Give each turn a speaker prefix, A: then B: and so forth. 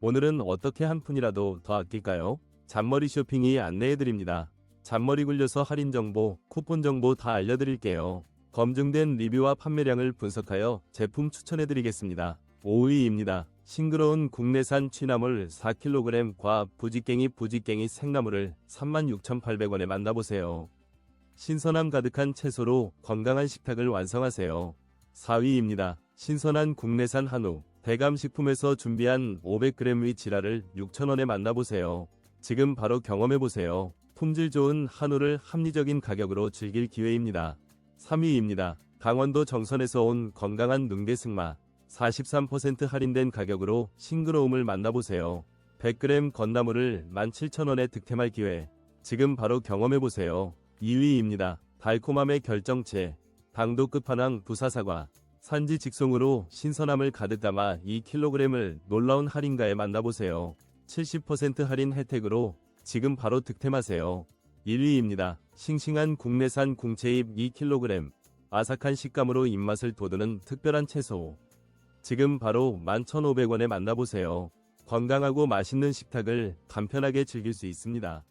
A: 오늘은 어떻게 한 푼이라도 더 아낄까요? 잔머리 쇼핑이 안내해드립니다. 잔머리 굴려서 할인 정보, 쿠폰 정보 다 알려드릴게요. 검증된 리뷰와 판매량을 분석하여 제품 추천해드리겠습니다. 5위입니다. 싱그러운 국내산 취나물 4kg과 부지깽이 부지깽이 생나물을 36,800원에 만나보세요. 신선함 가득한 채소로 건강한 식탁을 완성하세요. 4위입니다. 신선한 국내산 한우, 대감식품에서 준비한 500g 위 지라를 6,000원에 만나보세요. 지금 바로 경험해보세요. 품질 좋은 한우를 합리적인 가격으로 즐길 기회입니다. 3위입니다. 강원도 정선에서 온 건강한 능대 승마, 43% 할인된 가격으로 싱그러움을 만나보세요. 100g 건나물을 17,000원에 득템할 기회. 지금 바로 경험해보세요. 2위입니다. 달콤함의 결정체. 당도 끝판왕 부사사과. 산지 직송으로 신선함을 가득 담아 2kg을 놀라운 할인가에 만나보세요. 70% 할인 혜택으로 지금 바로 득템하세요. 1위입니다. 싱싱한 국내산 궁채잎 2kg. 아삭한 식감으로 입맛을 돋우는 특별한 채소. 지금 바로 11,500원에 만나보세요. 건강하고 맛있는 식탁을 간편하게 즐길 수 있습니다.